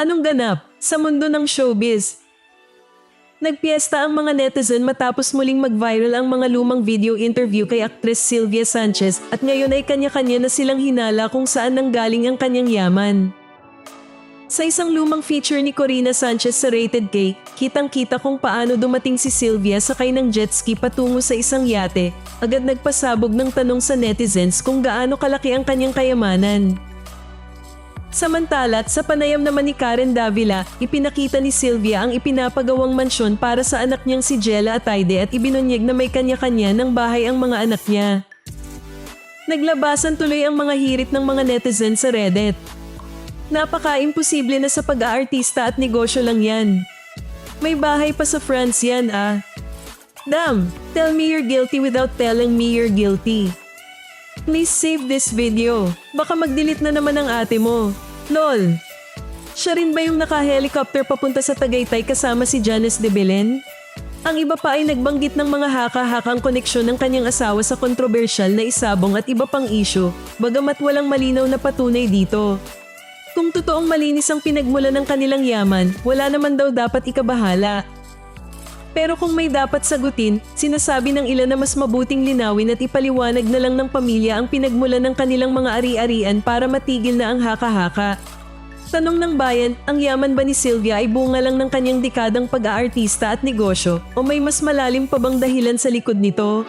Anong ganap sa mundo ng showbiz? Nagpiesta ang mga netizen matapos muling mag-viral ang mga lumang video interview kay aktres Sylvia Sanchez at ngayon ay kanya-kanya na silang hinala kung saan nanggaling ang kanyang yaman. Sa isang lumang feature ni Corina Sanchez sa Rated K, kitang-kita kung paano dumating si Sylvia sakay ng jet ski patungo sa isang yate. Agad nagpasabog ng tanong sa netizens kung gaano kalaki ang kanyang kayamanan. Samantala't sa panayam naman ni Karen Davila, ipinakita ni Sylvia ang ipinapagawang mansyon para sa anak niyang si Jella Ataide at ibinunyeg na may kanya-kanya ng bahay ang mga anak niya. Naglabasan tuloy ang mga hirit ng mga netizen sa Reddit. Napaka-imposible na sa pag-aartista at negosyo lang yan. May bahay pa sa France yan ah. Damn, tell me you're guilty without telling me you're guilty. Please save this video. Baka mag-delete na naman ang ate mo. Lol. Siya rin ba yung naka-helicopter papunta sa Tagaytay kasama si Janice de Belen? Ang iba pa ay nagbanggit ng mga haka-hakang koneksyon ng kanyang asawa sa kontrobersyal na isabong at iba pang isyo, bagamat walang malinaw na patunay dito. Kung totoong malinis ang pinagmula ng kanilang yaman, wala naman daw dapat ikabahala. Pero kung may dapat sagutin, sinasabi ng ilan na mas mabuting linawin at ipaliwanag na lang ng pamilya ang pinagmula ng kanilang mga ari-arian para matigil na ang haka-haka. Tanong ng bayan, ang yaman ba ni Sylvia ay bunga lang ng kanyang dekadang pag-aartista at negosyo o may mas malalim pa bang dahilan sa likod nito?